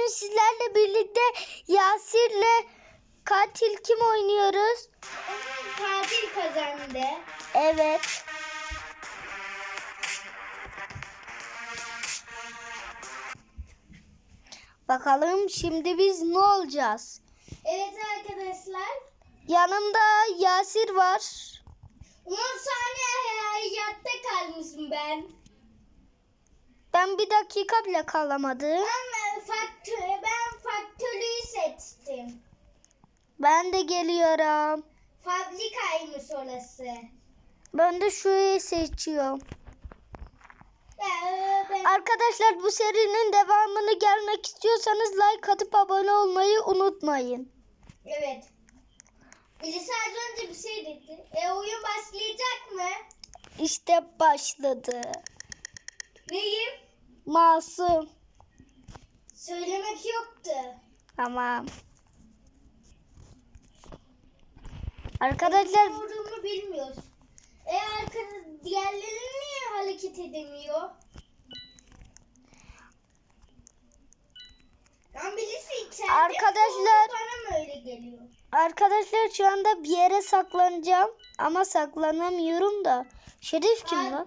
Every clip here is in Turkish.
Bugün sizlerle birlikte Yasir'le katil kim oynuyoruz? Katil kazandı. Evet. Bakalım şimdi biz ne olacağız? Evet arkadaşlar. Yanımda Yasir var. 10 saniye hayatta kalmışım ben. Ben bir dakika bile kalamadım. Ben faktör, ben faktörü seçtim. Ben de geliyorum. Fabrikaymış orası. Ben de şurayı seçiyorum. Ya, ben... Arkadaşlar bu serinin devamını gelmek istiyorsanız like atıp abone olmayı unutmayın. Evet. Birisi az önce bir şey dedi. E oyun başlayacak mı? İşte başladı. Neyim? Masum. Söylemek yoktu. Tamam. Arkadaşlar Ne olduğumu bilmiyoruz. E arkada diğerleri niye hareket edemiyor? Lan birisi içeride Arkadaşlar-? Bana mı öyle geliyor? arkadaşlar şu anda bir yere saklanacağım ama saklanamıyorum da. Şerif kim lan?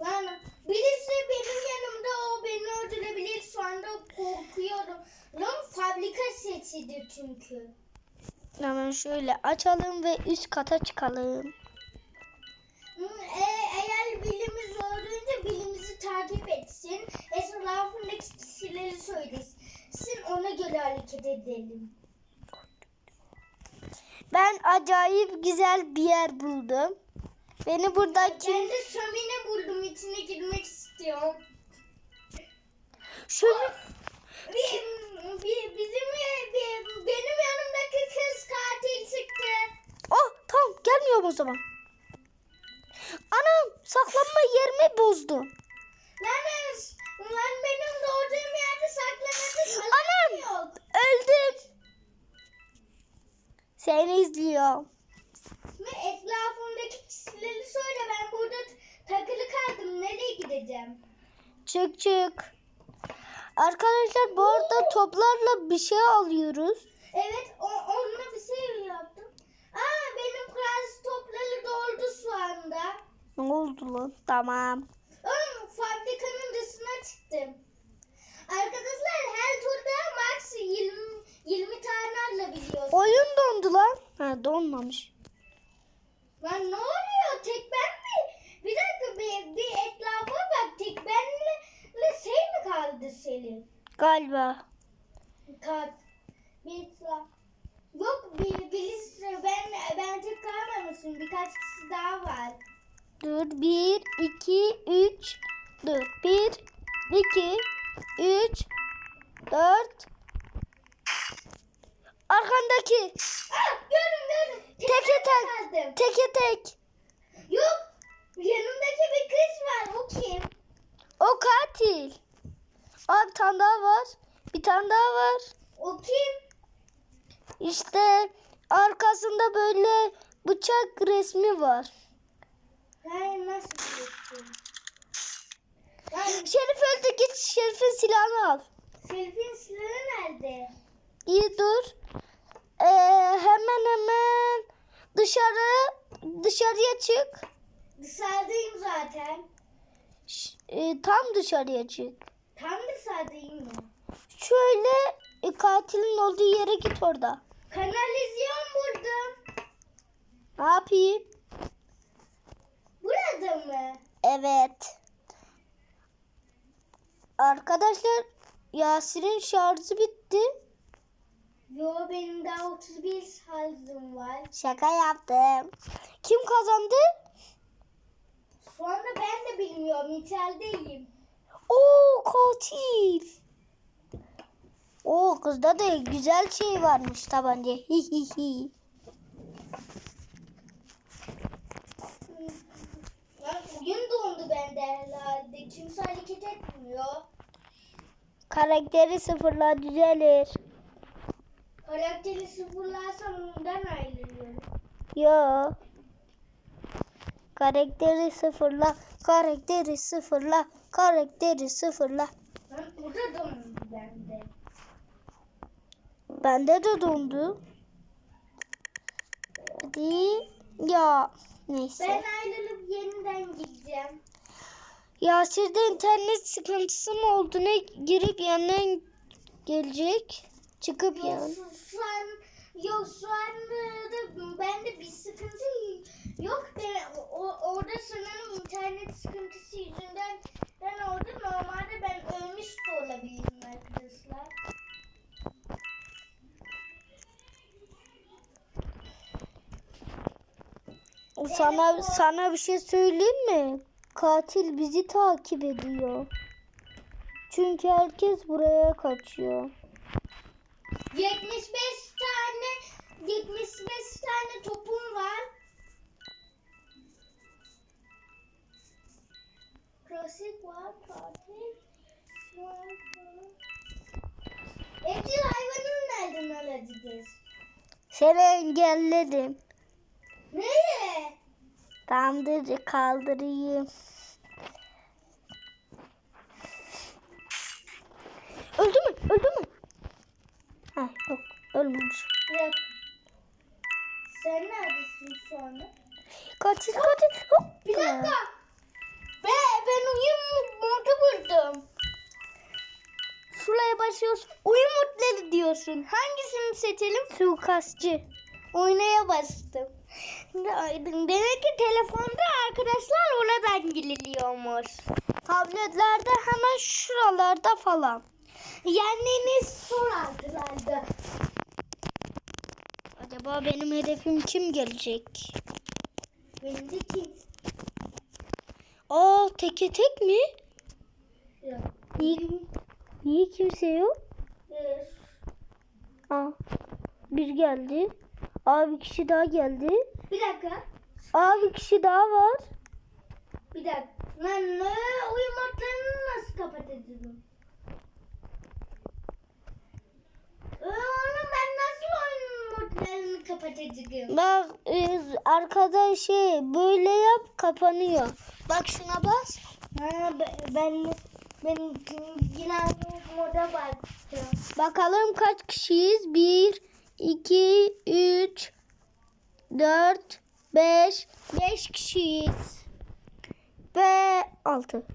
Lan birisi benim yanımda o beni öldürebilir. Şu anda korkuyorum. Lan fabrika sesidir çünkü. Hemen şöyle açalım ve üst kata çıkalım. E, eğer bilimiz öldüğünce bilimizi takip etsin. Etrafındaki kişileri söylesin. Ona göre hareket edelim. Ben acayip güzel bir yer buldum. Beni burada kim? Ben de şömine buldum. içine girmek istiyorum. Şöyle Bir, bir, bizim bir, benim yanımdaki kız katil çıktı. Oh tamam gelmiyorum o zaman. Anam saklanma yerimi bozdu. Lan, lan benim doğduğum yerde saklanacak Anam! alan yok. Öldüm. Seni izliyorum. Ve etrafımdaki kişileri söyle ben burada takılı kaldım. Nereye gideceğim? Çık çık. Arkadaşlar bu arada toplarla bir şey alıyoruz. Evet o, onunla bir şey yaptım. Aa benim klas topları doldu şu anda. Ne oldu lan? Tamam. Aa, fabrikanın dışına çıktım. Arkadaşlar her turda max 20, 20 tane alabiliyorsun. Oyun dondu lan. Ha donmamış. Lan ne oluyor? Tek ben mi? Bir dakika bir, bir etrafa bak. Tek benle şey mi kaldı senin? Galiba. Kat. Etraf. Yok birisi ben ben tek kalmamışım. Birkaç kişi daha var. Dur. Bir, iki, üç. Dur. Bir, iki, üç, dört. Arkandaki. Ah gördüm gördüm. Tek Teke tek. kaldım. Teke tek. Yok. Yanımdaki bir kız var. O kim? O katil. Aa bir tane daha var. Bir tane daha var. O kim? İşte arkasında böyle bıçak resmi var. Hayır nasıl? Lan Şerif öldü git Şerif'in silahını al. Selfie'nin silahı nerede? İyi dur. Ee, hemen hemen dışarı dışarıya çık. Dışarıdayım zaten. Ş- e, tam dışarıya çık. Tam dışarıdayım mı? Şöyle e, katilin olduğu yere git orada. Kanalizyon buldum. Ne yapayım? Burada mı? Evet. Arkadaşlar Yasir'in şarjı bitti. Yo benim daha 31 şarjım var. Şaka yaptım. Kim kazandı? Şu anda ben de bilmiyorum. İçerideyim. Oo katil. Oo kızda da güzel şey varmış tabanca. Hi hi hi. Oyun dondu bende herhalde. Kimse hareket etmiyor. Karakteri sıfırla düzelir. Karakteri sıfırlarsam ondan ayrılıyorum. Yo. Karakteri sıfırla. Karakteri sıfırla. Karakteri sıfırla. Lan burada dondu bende. Bende de dondu. Hadi. Ya neyse. Ben ayrılıp yeniden gideceğim. Yasir'de internet sıkıntısı mı oldu ne girip yandan gelecek çıkıp Yok yan. şu, an yok şu anda bende bir sıkıntı yok. Sana sana bir şey söyleyeyim mi? Katil bizi takip ediyor. Çünkü herkes buraya kaçıyor. 75 tane 75 tane topum var. Klasik var, katil var. Evcil hayvanını nereden alacağız? Seni engelledim. Nereye? Tamamdır kaldırayım. Öldü mü? Öldü mü? Ha yok ölmemiş. Dakika. Sen neredesin şu anda? Katil katil. Hop. Bir dakika. Be, ben uyum modu buldum. Şuraya basıyorsun. Uyum modları diyorsun. Hangisini seçelim? Suikastçı. Oynaya bastım. Demek ki telefonda arkadaşlar oradan giriliyormuş. Tabletlerde hemen şuralarda falan. Yani son arkadaşlar. Acaba benim hedefim kim gelecek? Benim de kim? Aa teke tek mi? Yok. Niye, niye kimse yok? Ee, Aa, bir geldi. Aa bir kişi daha geldi. Bir dakika. Aa bir kişi daha var. Bir dakika. Ben ne oyun modlarını nasıl kapatacağım? Ee, Onu ben nasıl oyun modlarını kapatacağım? Bak e, arkada şey böyle yap kapanıyor. Bak şuna bas. Ha, be- ben ben yine moda baktım. Bakalım kaç kişiyiz? 1, 2, 3, 4, 5, 5 kişiyiz. Ve 6.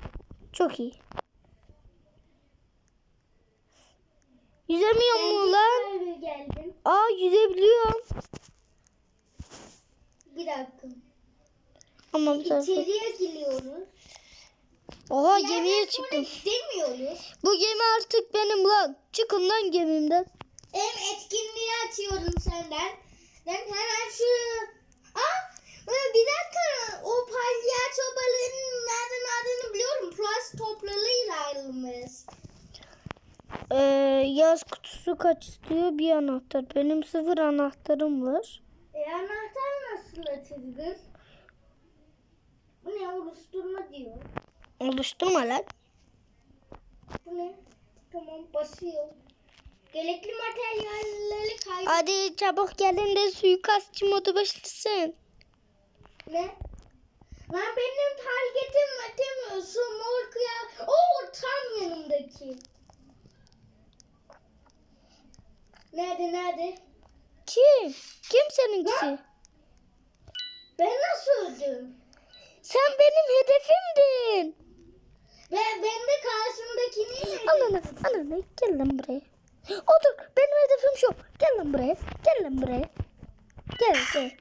Çok iyi. Yüzemiyor mu lan? Geldim. Aa yüzebiliyorum. Bir dakika. Sefer- İçeriye giriyoruz. Oha gemiye çıktım. Gidemiyoruz. Bu gemi artık benim lan. Çıkın lan gemimden. Hem etkinliği açıyorum senden. Ben hemen şu... Aa, e, bir dakika. O palyaço balığının nereden aldığını biliyorum. Plus toplarıyla ayrılmış. Ee, yaz kutusu kaç istiyor? Bir anahtar. Benim sıfır anahtarım var. E anahtar nasıl açılır? Bu ne oluşturma diyor. Oluşturma lan. Bu ne? Tamam basıyor. Gerekli materyalleri kaydet. Hadi çabuk gelin de suikastçı modu başlasın. Ne? Lan benim targetim atem şu mor kıya. Oo tam yanımdaki. Nerede nerede? Kim? Kim seninkisi? Ben nasıl öldüm? Sen benim hedefimdin. Ve ben de karşımdakini Ananı, ananı gel lan buraya. Otur benim hedefim şu. Gel lan buraya. Gel lan buraya. Gel gel.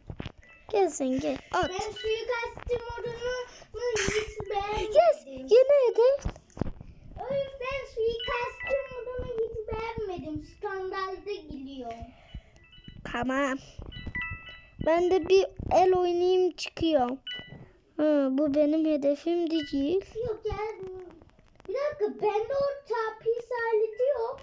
Gel sen gel. At. Ben suikastçı modunu hiç Yes. beğenmedim. Yeni hedef. O yüzden suikastçı modunu hiç beğenmedim. Standarda gidiyor. Tamam. Ben de bir el oynayayım çıkıyor. Ha, bu benim hedefim değil. Yok gel. Bir dakika bende o tapis aleti yok.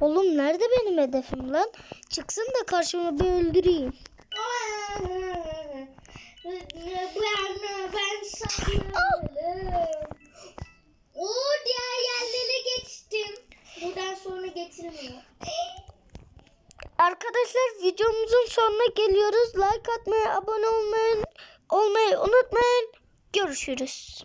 Oğlum nerede benim hedefim lan? Çıksın da karşıma bir öldüreyim. Ben, ben sanırım. O diğer yerlere geçtim. Buradan sonra geçilmiyor. Arkadaşlar videomuzun sonuna geliyoruz. Like atmayı, abone olmayı, olmayı unutmayın. Görüşürüz.